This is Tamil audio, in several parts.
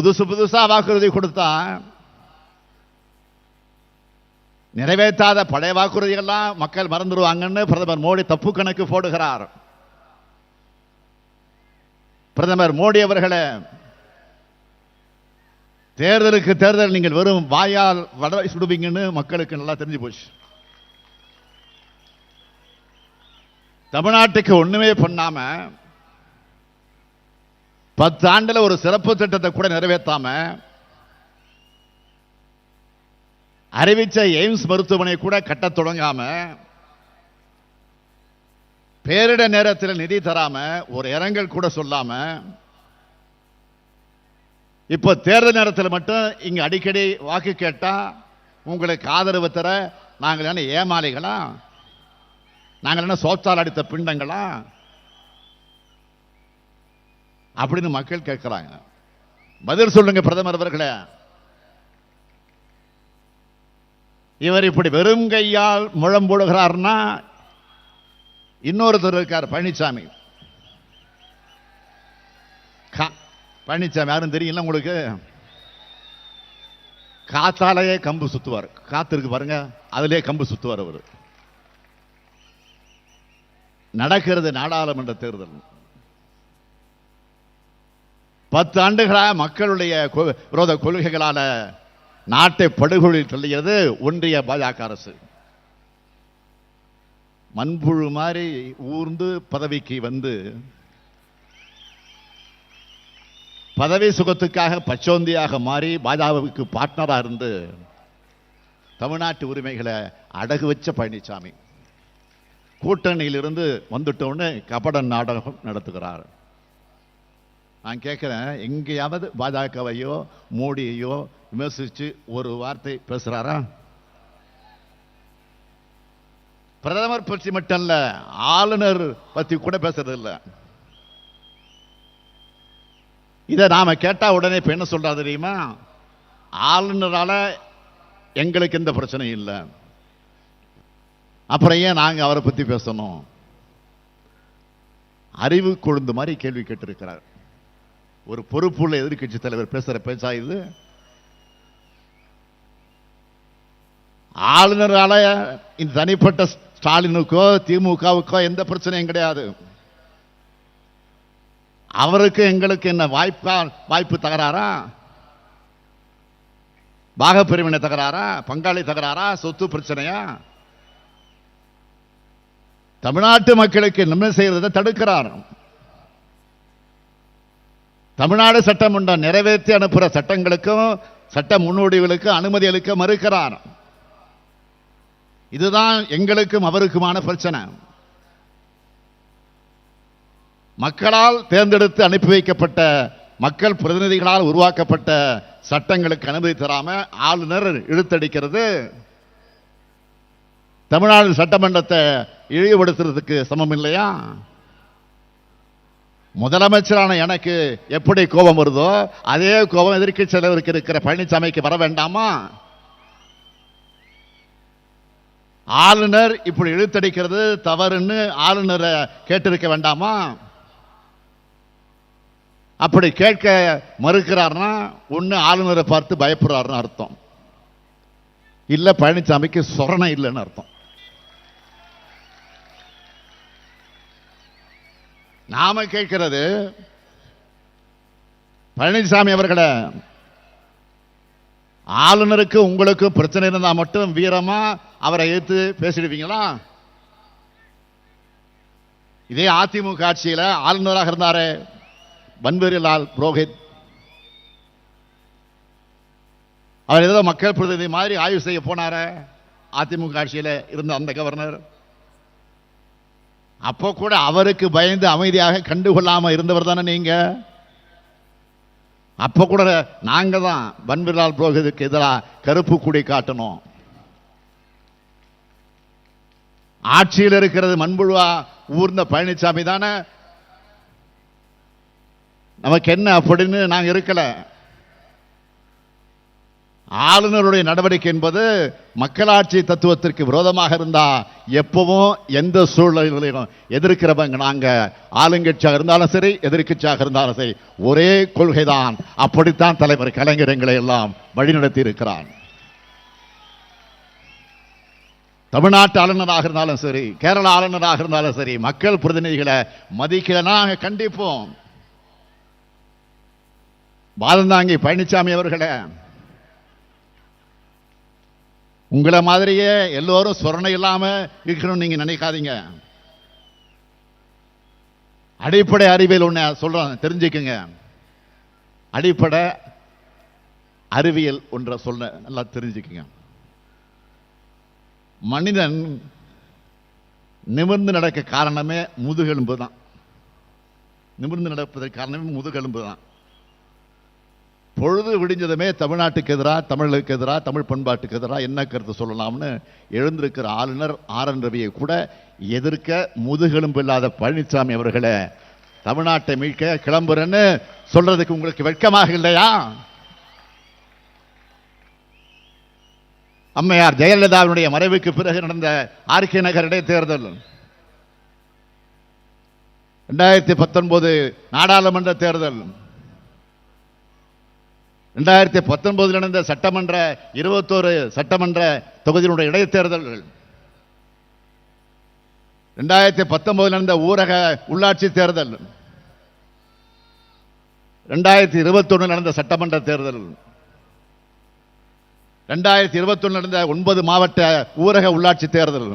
புதுசு புதுசா வாக்குறுதி கொடுத்தா நிறைவேற்றாத பழைய வாக்குறுதிகள்லாம் மக்கள் மறந்துடுவாங்கன்னு பிரதமர் மோடி தப்பு கணக்கு போடுகிறார். பிரதமர் மோடி அவர்களே தேர்தலுக்கு தேர்தல் நீங்கள் வெறும் வாயால் வட சுடுவீங்கன்னு மக்களுக்கு நல்லா தெரிஞ்சு போச்சு. தமிழ்நாட்டுக்கு ஒண்ணுமே பண்ணாம பத்து ஒரு சிறப்பு திட்டத்தை கூட நிறைவேற்றாம அறிவிச்ச எய்ம்ஸ் மருத்துவமனை கூட கட்டத் தொடங்காம பேரிட நேரத்தில் நிதி தராம ஒரு இரங்கல் கூட சொல்லாம இப்போ தேர்தல் நேரத்தில் மட்டும் இங்க அடிக்கடி வாக்கு கேட்டா உங்களுக்கு ஆதரவு தர நாங்கள் என்ன ஏமாளிகளா? நாங்கள் என்ன சோத்தால் அடித்த பிண்டங்களா? அப்படின்னு மக்கள் கேட்கிறாங்க. பதில் சொல்லுங்க பிரதமர் அவர்களே. இவர் இப்படி வெறும் கையால் முழம் போடுகிறார்னா இன்னொருத்தர் இருக்கார் பழனிசாமி கா- பழனிசாமி யாரும் தெரியல உங்களுக்கு? காத்தாலேயே கம்பு சுத்துவார். காத்து இருக்கு பாருங்க அதிலே கம்பு சுத்துவார் அவர். நடக்கிறது நாடாளுமன்ற தேர்தல். பத்து ஆண்டுகளாக மக்களுடைய கொ- விரோத கொள்கைகளால் நாட்டை படுகொலில் தள்ளியது ஒன்றிய பாஜக அரசு. மண்புழு மாதிரி ஊர்ந்து பதவிக்கு வந்து பதவி சுகத்துக்காக பச்சோந்தியாக மாறி பாஜகவுக்கு பார்ட்னராக இருந்து தமிழ்நாட்டு உரிமைகளை அடகு வச்ச பழனிசாமி கூட்டணியிலிருந்து வந்துட்டோன்னு கபட நாடகம் நடத்துகிறார். நான் கேட்குறேன் எங்கேயாவது பாஜகவையோ மோடியையோ விமர்சிச்சு ஒரு வார்த்தை பேசுறாரா? பிரதமர் பற்றி மட்டும் இல்ல ஆளுநர் பத்தி கூட பேசுறது இல்ல. இதை நாம கேட்டால் உடனே இப்போ என்ன சொல்றா தெரியுமா? ஆளுநரால எங்களுக்கு எந்த பிரச்சனையும் இல்லை. அப்புறம் ஏன் நாங்க அவரை பத்தி பேசணும்? அறிவு கொழுந்து மாதிரி கேள்வி கேட்டிருக்கிறார். ஒரு பொறுப்புள்ள எதிர்க்கட்சி தலைவர் பேசுற பேச்சா இது ஆளுநரால இந்த தனிப்பட்ட ஸ்டாலினுக்கோ திமுகவுக்கோ எந்த பிரச்சனையும் கிடையாது. அவருக்கு எங்களுக்கு என்ன வாய்ப்பா வாய்ப்பு தகராறா? பாகப்பிரிவினை தகராறா? பங்காளி தகராறா? சொத்து பிரச்சனையா? தமிழ்நாட்டு மக்களுக்கு நன்மை செய்யறதை தடுக்கிறார். தமிழ்நாடு சட்டமன்றம் நிறைவேற்றி அனுப்புகிற சட்டங்களுக்கும் சட்ட முன்னோடிகளுக்கும் அனுமதி அளிக்க மறுக்கிறார். இதுதான் எங்களுக்கும் அவருக்குமான பிரச்சனை. மக்களால் தேர்ந்தெடுத்து அனுப்பி வைக்கப்பட்ட மக்கள் பிரதிநிதிகளால் உருவாக்கப்பட்ட சட்டங்களுக்கு அனுமதி தராம ஆளுநர் இழுத்தடிக்கிறது. தமிழ்நாடு சட்டமன்றத்தை இழிவுபடுத்துறதுக்கு சமம் இல்லையா முதலமைச்சரான எனக்கு எப்படி கோபம் வருதோ அதே கோபம் எதிர்க்கு தலைவருக்கு இருக்கிற பழனிசாமிக்கு வர வேண்டாமா? ஆளுநர் இப்படி இழுத்தடிக்கிறது தவறுன்னு ஆளுநரை கேட்டிருக்க வேண்டாமா? அப்படி கேட்க மறுக்கிறார்னா ஒன்று ஆளுநரை பார்த்து பயப்படுறாருன்னு அர்த்தம். இல்லை பழனிசாமிக்கு சொரணம் இல்லைன்னு அர்த்தம். நாம கேட்கிறது பழனிசாமி அவர்களே ஆளுநருக்கு உங்களுக்கு பிரச்சனை இருந்தால் மட்டும் வீரமா அவரை எதிர்த்து பேசிடுவீங்களா? இதே அதிமுக ஆட்சியில் ஆளுநராக இருந்தாரே பன்வரிலால் புரோஹித். அவர் ஏதோ மக்கள் பிரதிநிதி மாதிரி ஆய்வு செய்ய போனார அதிமுக ஆட்சியில் இருந்த அந்த கவர்னர். அப்போ கூட அவருக்கு பயந்து அமைதியாக கண்டுகொள்ளாமல் இருந்தவர் தானே நீங்கள் அப்போ கூட நாங்கள் தான் பன்விலால் புரோகிதுக்கு எதிராக கருப்பு குடி காட்டணும். ஆட்சியில் இருக்கிறது மண்புழுவா ஊர்ந்த பழனிசாமி தானே? நமக்கு என்ன அப்படின்னு நாங்கள் இருக்கலை? ஆளுநருடைய நடவடிக்கை என்பது மக்களாட்சி தத்துவத்திற்கு விரோதமாக இருந்தால் எப்பவும் எந்த சூழ்நிலையிலும் எதிர்க்கிறவங்க நாங்கள் ஆளுங்கட்சியாக இருந்தாலும் சரி எதிர்க்கட்சியாக இருந்தாலும் சரி ஒரே கொள்கை தான் அப்படித்தான் தலைவர் கலைஞர் எங்களை எல்லாம் வழிநடத்தி இருக்கிறான் தமிழ்நாட்டு ஆளுநராக இருந்தாலும் சரி கேரள ஆளுநராக இருந்தாலும் சரி மக்கள் பிரதிநிதிகளை மதிக்கலை நாங்கள் கண்டிப்போம். பாலந்தாங்கி பழனிசாமி அவர்களை உங்களை மாதிரியே எல்லோரும் சொரணை இல்லாமல் இருக்கணும்னு நீங்க நினைக்காதீங்க. அடிப்படை அறிவியல் ஒன்று சொல்றேன் தெரிஞ்சுக்குங்க. அடிப்படை அறிவியல் ஒன்றை சொல்ல நல்லா தெரிஞ்சுக்குங்க. மனிதன் நிமிர்ந்து நடக்க காரணமே முதுகெலும்பு தான் நிமிர்ந்து நடப்பதற்கு காரணமே முதுகெலும்பு தான் பொழுது விடிஞ்சதுமே தமிழ்நாட்டுக்கு எதிராக தமிழுக்கு எதிராக தமிழ் பண்பாட்டுக்கு எதிராக என்ன கருத்து சொல்லலாம்னு எழுந்திருக்கிற ஆளுநர் ஆர் என் ரவியை கூட எதிர்க்க முதுகெலும்பு இல்லாத பழனிசாமி அவர்களை தமிழ்நாட்டை மீட்க கிளம்புறேன்னு சொல்றதுக்கு உங்களுக்கு வெட்கமாக இல்லையா? அம்மையார் ஜெயலலிதாவினுடைய மறைவுக்கு பிறகு நடந்த ஆர்கே நகர் இடைத்தேர்தல். ரெண்டாயிரத்தி பத்தொன்பது நாடாளுமன்ற தேர்தல். ரெண்டாயிரத்தி பத்தொன்பதில் நடந்த சட்டமன்ற இருபத்தோரு சட்டமன்ற தொகுதியினுடைய இடைத்தேர்தல்கள். ரெண்டாயிரத்தி பத்தொன்பதில் நடந்த ஊரக உள்ளாட்சி தேர்தல். ரெண்டாயிரத்தி இருபத்தொன்னு நடந்த சட்டமன்ற தேர்தல். ரெண்டாயிரத்தி இருபத்தொன்னு நடந்த ஒன்பது மாவட்ட ஊரக உள்ளாட்சி தேர்தல்.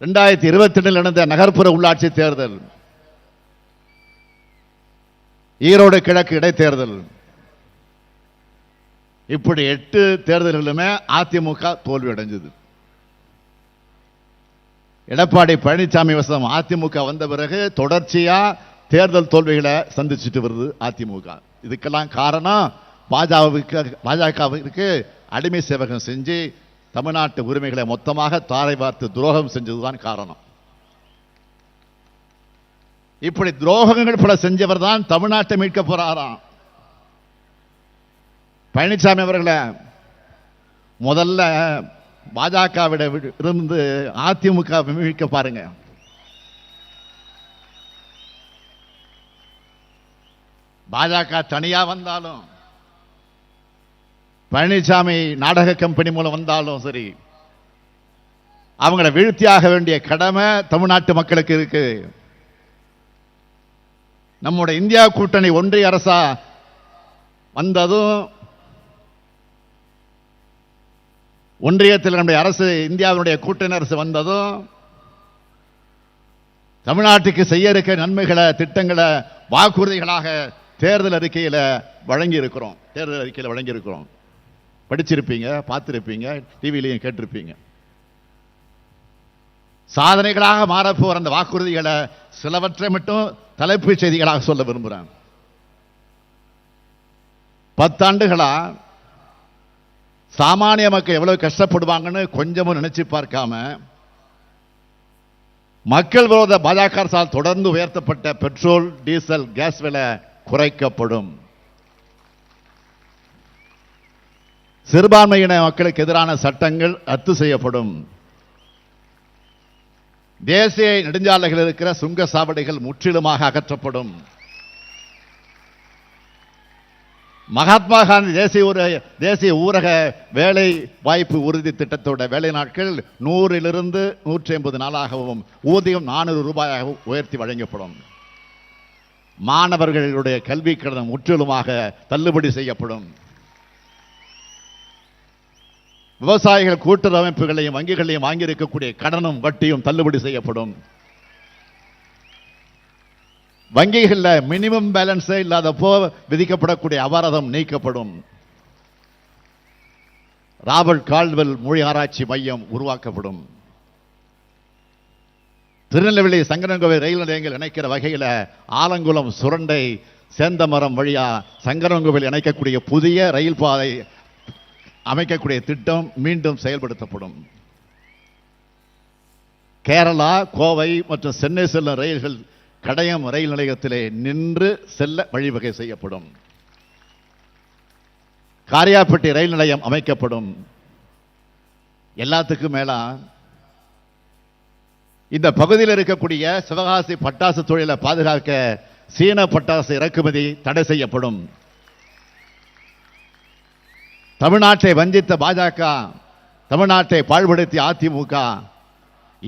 ரெண்டாயிரத்தி இருபத்தி ரெண்டில் நடந்த நகர்ப்புற உள்ளாட்சி தேர்தல். ஈரோடு கிழக்கு இடைத்தேர்தல். இப்படி எட்டு தேர்தல்களுமே அதிமுக தோல்வி அடைஞ்சது. எடப்பாடி பழனிசாமி வசம் அதிமுக வந்த பிறகு தொடர்ச்சியா தேர்தல் தோல்விகளை சந்திச்சுட்டு வருது அதிமுக. இதுக்கெல்லாம் காரணம் பாஜகவுக்கு பாஜகவிற்கு அடிமை சேவகம் செஞ்சு தமிழ்நாட்டு உரிமைகளை மொத்தமாக தாரை பார்த்து துரோகம் செஞ்சதுதான் காரணம். இப்படி துரோகங்கள் பல செஞ்சவர் தான் தமிழ்நாட்டை மீட்க போறாராம். பழனிசாமி அவர்களை முதல்ல பாஜகவிட இருந்து அதிமுக மீட்க பாருங்க. பாஜக தனியா வந்தாலும் பழனிசாமி நாடக கம்பெனி மூலம் வந்தாலும் சரி அவங்கள வீழ்த்தியாக வேண்டிய கடமை தமிழ்நாட்டு மக்களுக்கு இருக்கு. நம்முடைய இந்தியா கூட்டணி ஒன்றிய அரசா வந்ததும் ஒன்றியத்தில் நம்முடைய அரசு இந்தியாவினுடைய கூட்டணி அரசு வந்ததும் தமிழ்நாட்டுக்கு செய்ய இருக்க நன்மைகளை திட்டங்களை வாக்குறுதிகளாக தேர்தல் அறிக்கையில் வழங்கியிருக்கிறோம். தேர்தல் அறிக்கையில் வழங்கியிருக்கிறோம். படிச்சிருப்பீங்க பார்த்துருப்பீங்க டிவிலையும் கேட்டிருப்பீங்க. சாதனைகளாக மாறப்போற அந்த வாக்குறுதிகளை சிலவற்றை மட்டும் தலைப்புச் செய்திகளாக சொல்ல விரும்புகிறேன். பத்தாண்டுகளா சாமானிய மக்கள் எவ்வளவு கஷ்டப்படுவாங்கன்னு கொஞ்சமும் நினைச்சு பார்க்காம மக்கள் விரோத பாஜக அரசால் தொடர்ந்து உயர்த்தப்பட்ட பெட்ரோல் டீசல் கேஸ் விலை குறைக்கப்படும். சிறுபான்மையின மக்களுக்கு எதிரான சட்டங்கள் ரத்து செய்யப்படும். தேசிய நெடுஞ்சாலைகளில் இருக்கிற சுங்க சாவடிகள் முற்றிலுமாக அகற்றப்படும். மகாத்மா காந்தி தேசிய ஊர தேசிய ஊரக வேலை வாய்ப்பு உறுதி திட்டத்தோட வேலை நாட்கள் நூறிலிருந்து நூற்றி ஐம்பது நாளாகவும் ஊதியம் நானூறு ரூபாயாகவும் உயர்த்தி வழங்கப்படும். மாணவர்களுடைய கல்வி கடன் முற்றிலுமாக தள்ளுபடி செய்யப்படும். விவசாயிகள் கூட்டுறவு அமைப்புகளையும் வங்கிகளையும் வாங்கியிருக்கக்கூடிய கடனும் வட்டியும் தள்ளுபடி செய்யப்படும். வங்கிகளில் மினிமம் பேலன்ஸே இல்லாதப்போ விதிக்கப்படக்கூடிய அபராதம் நீக்கப்படும். ராபர்ட் கால்வெல் மொழி ஆராய்ச்சி மையம் உருவாக்கப்படும். திருநெல்வேலி சங்கரங்கோவில் ரயில் நிலையங்கள் இணைக்கிற வகையில் ஆலங்குளம் சுரண்டை சேந்தமரம் வழியாக சங்கரங்கோவில் இணைக்கக்கூடிய புதிய ரயில் பாதை அமைக்கக்கூடிய திட்டம் மீண்டும் செயல்படுத்தப்படும். கேரளா கோவை மற்றும் சென்னை செல்லும் ரயில்கள் கடையம் ரயில் நிலையத்திலே நின்று செல்ல வழிவகை செய்யப்படும். காரியாப்பட்டி ரயில் நிலையம் அமைக்கப்படும். எல்லாத்துக்கும் மேலா இந்த பகுதியில் இருக்கக்கூடிய சிவகாசி பட்டாசு தொழிலை பாதுகாக்க சீன பட்டாசு இறக்குமதி தடை செய்யப்படும். தமிழ்நாட்டை வஞ்சித்த பாஜக தமிழ்நாட்டை பாழ்படுத்திய அதிமுக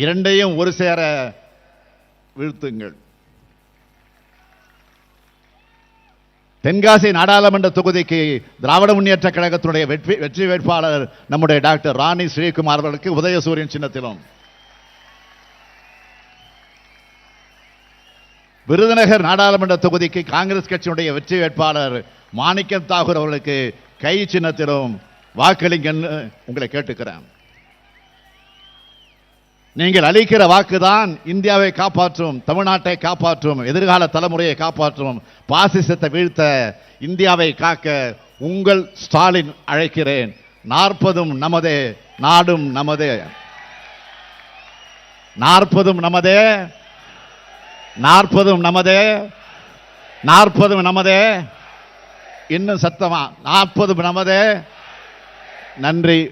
இரண்டையும் ஒரு சேர வீழ்த்துங்கள். தென்காசி நாடாளுமன்ற தொகுதிக்கு திராவிட முன்னேற்ற கழகத்தினுடைய வெற்றி வெற்றி வேட்பாளர் நம்முடைய டாக்டர் ராணி ஸ்ரீகுமார் அவர்களுக்கு உதயசூரியன் சின்னத்திலும். விருதுநகர் நாடாளுமன்ற தொகுதிக்கு காங்கிரஸ் கட்சியினுடைய வெற்றி வேட்பாளர் மாணிக்கம் தாகூர் அவர்களுக்கு கை சின்னத்திலும் வாக்களிங்கன்னு உங்களை கேட்டுக்கிறேன். நீங்கள் அளிக்கிற வாக்குதான் இந்தியாவை காப்பாற்றும் தமிழ்நாட்டை காப்பாற்றும் எதிர்கால தலைமுறையை காப்பாற்றும் பாசிசத்தை வீழ்த்த இந்தியாவை காக்க உங்கள் ஸ்டாலின் அழைக்கிறேன். நாற்பதும் நமதே நாடும் நமதே. நாற்பதும் நமதே நாற்பதும் நமதே நாற்பதும் நமதே. இன்னும் சத்தமா? நாற்பது நமதே நன்றி.